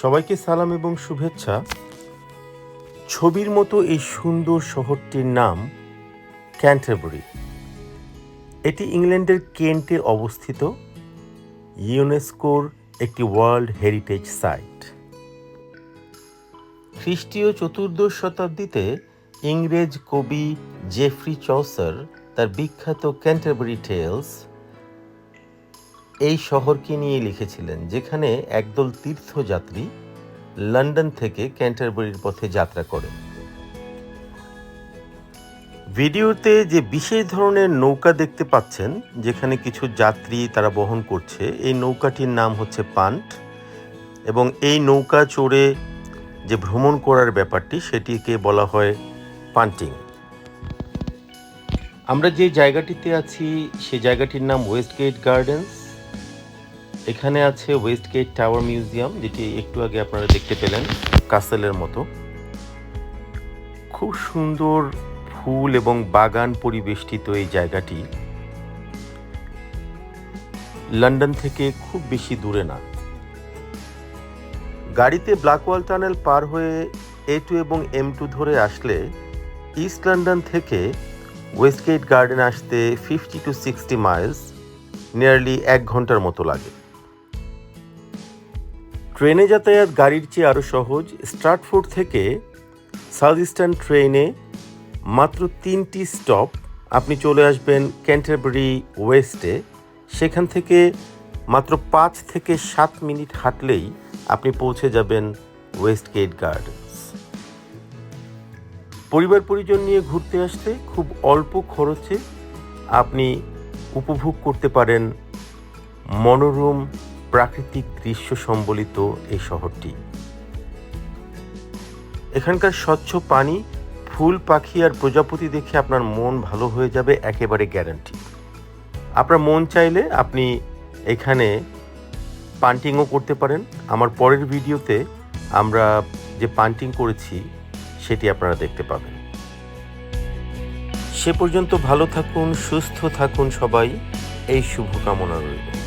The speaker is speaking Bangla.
সবাইকে সালাম এবং শুভেচ্ছা। ছবির মতো এই সুন্দর শহরটির নাম ক্যান্টারবরি। এটি ইংল্যান্ডের কেন্টে অবস্থিত ইউনেস্কোর একটি ওয়ার্ল্ড হেরিটেজ সাইট। খ্রিস্টীয় চতুর্দশ শতাব্দীতে ইংরেজ কবি জেফ্রি চৌসার তার বিখ্যাত ক্যান্টারবরি টেলস এই শহরকে নিয়ে লিখেছিলেন, যেখানে একদল তীর্থযাত্রী লন্ডন থেকে ক্যান্টারবরির পথে যাত্রা করে ভিডিওতে যে বিশেষ ধরনের নৌকা দেখতে পাচ্ছেন, যেখানে কিছু যাত্রী তারা বহন করছে, এই নৌকাটির নাম হচ্ছে পান্ট এবং এই নৌকা চড়ে যে ভ্রমণ করার ব্যাপারটি, সেটিকে বলা হয় পান্টিং। আমরা যে জায়গাটিতে আছি, সে জায়গাটির নাম ওয়েস্টগেট গার্ডেন্স। এখানে আছে ওয়েস্ট ওয়েস্টগেট টাওয়ার মিউজিয়াম যেটি একটু আগে আপনারা দেখতে পেলেন, কাসেলের মতো। খুব সুন্দর ফুল এবং বাগান পরিবেষ্টিত এই জায়গাটি। লন্ডন থেকে খুব বেশি দূরে না। গাড়িতে ব্ল্যাকওয়াল টানেল পার হয়ে এ টু এবং এম টু ধরে আসলে ইস্ট লন্ডন থেকে ওয়েস্টগেট গার্ডেন আসতে fifty to sixty miles nearly এক ঘণ্টার মতো লাগে। ট্রেনে যাতায়াত গাড়ির চেয়ে আরও সহজ, স্ট্রাটফোর্ড থেকে সাউথ ইস্টার্ন ট্রেনে মাত্র তিনটি স্টপ। আপনি চলে আসবেন ক্যান্টারবারি ওয়েস্টে। সেখান থেকে মাত্র পাঁচ থেকে সাত মিনিট হাঁটলেই আপনি পৌঁছে যাবেন ওয়েস্ট গেট গার্ডেন্স পরিবার পরিজন নিয়ে ঘুরতে আসতে খুব অল্প খরচে আপনি উপভোগ করতে পারেন মনোরম প্রাকৃতিক দৃশ্য সম্বলিত এই শহরটি। এখানকার স্বচ্ছ পানি, ফুল, পাখি আর প্রজাপতি দেখে আপনার মন ভালো হয়ে যাবে, একেবারে গ্যারান্টি আপনার মন চাইলে আপনি এখানে পান্টিংও করতে পারেন। আমার পরের ভিডিওতে আমরা যে পান্টিং করেছি, সেটি আপনারা দেখতে পাবেন। সে পর্যন্ত ভালো থাকুন, সুস্থ থাকুন সবাই। এই শুভকামনা রইল।